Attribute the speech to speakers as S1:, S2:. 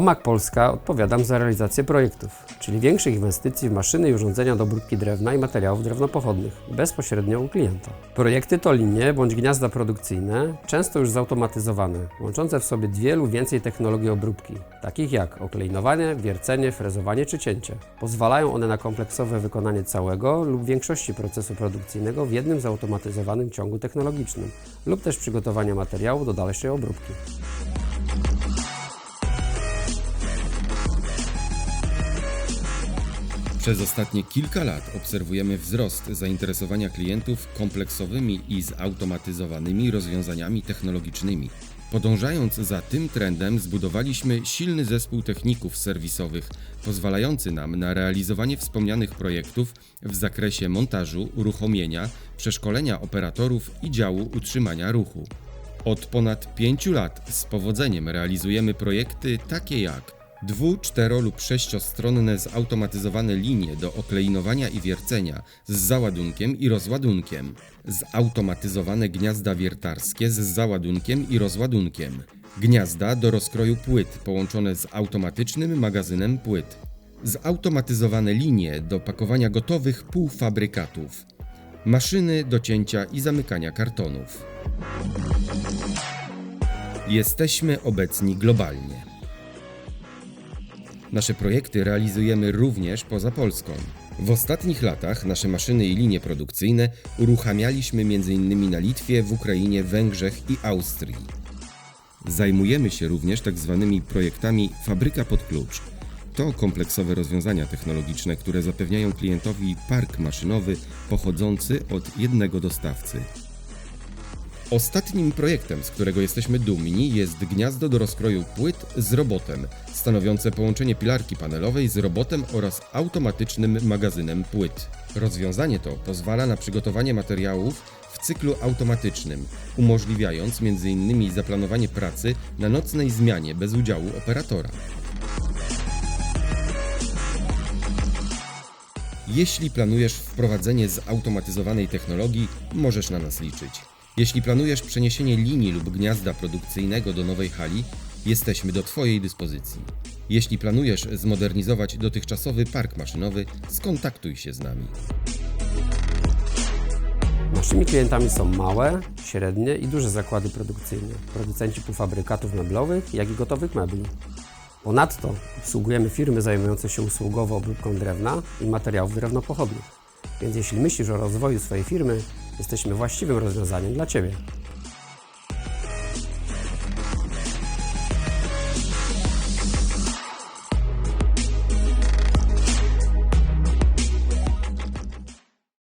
S1: Pomak Polska odpowiadam za realizację projektów, czyli większych inwestycji w maszyny i urządzenia do obróbki drewna i materiałów drewnopochodnych, bezpośrednio u klienta. Projekty to linie bądź gniazda produkcyjne, często już zautomatyzowane, łączące w sobie dwie lub więcej technologii obróbki, takich jak oklejnowanie, wiercenie, frezowanie czy cięcie. Pozwalają one na kompleksowe wykonanie całego lub większości procesu produkcyjnego w jednym zautomatyzowanym ciągu technologicznym lub też przygotowania materiału do dalszej obróbki.
S2: Przez ostatnie kilka lat obserwujemy wzrost zainteresowania klientów kompleksowymi i zautomatyzowanymi rozwiązaniami technologicznymi. Podążając za tym trendem, zbudowaliśmy silny zespół techników serwisowych, pozwalający nam na realizowanie wspomnianych projektów w zakresie montażu, uruchomienia, przeszkolenia operatorów i działu utrzymania ruchu. Od ponad 5 lat z powodzeniem realizujemy projekty takie jak dwu-, cztero- lub sześciostronne zautomatyzowane linie do okleinowania i wiercenia z załadunkiem i rozładunkiem, zautomatyzowane gniazda wiertarskie z załadunkiem i rozładunkiem, gniazda do rozkroju płyt połączone z automatycznym magazynem płyt, zautomatyzowane linie do pakowania gotowych półfabrykatów, maszyny do cięcia i zamykania kartonów. Jesteśmy obecni globalnie. Nasze projekty realizujemy również poza Polską. W ostatnich latach nasze maszyny i linie produkcyjne uruchamialiśmy m.in. na Litwie, w Ukrainie, Węgrzech i Austrii. Zajmujemy się również tak zwanymi projektami Fabryka pod klucz. To kompleksowe rozwiązania technologiczne, które zapewniają klientowi park maszynowy pochodzący od jednego dostawcy. Ostatnim projektem, z którego jesteśmy dumni, jest gniazdo do rozkroju płyt z robotem, stanowiące połączenie pilarki panelowej z robotem oraz automatycznym magazynem płyt. Rozwiązanie to pozwala na przygotowanie materiałów w cyklu automatycznym, umożliwiając m.in. zaplanowanie pracy na nocnej zmianie bez udziału operatora. Jeśli planujesz wprowadzenie zautomatyzowanej technologii, możesz na nas liczyć. Jeśli planujesz przeniesienie linii lub gniazda produkcyjnego do nowej hali, jesteśmy do Twojej dyspozycji. Jeśli planujesz zmodernizować dotychczasowy park maszynowy, skontaktuj się z nami.
S1: Naszymi klientami są małe, średnie i duże zakłady produkcyjne, producenci półfabrykatów meblowych, jak i gotowych mebli. Ponadto obsługujemy firmy zajmujące się usługowo obróbką drewna i materiałów drewnopochodnych. Więc jeśli myślisz o rozwoju swojej firmy, jesteśmy właściwym rozwiązaniem dla Ciebie.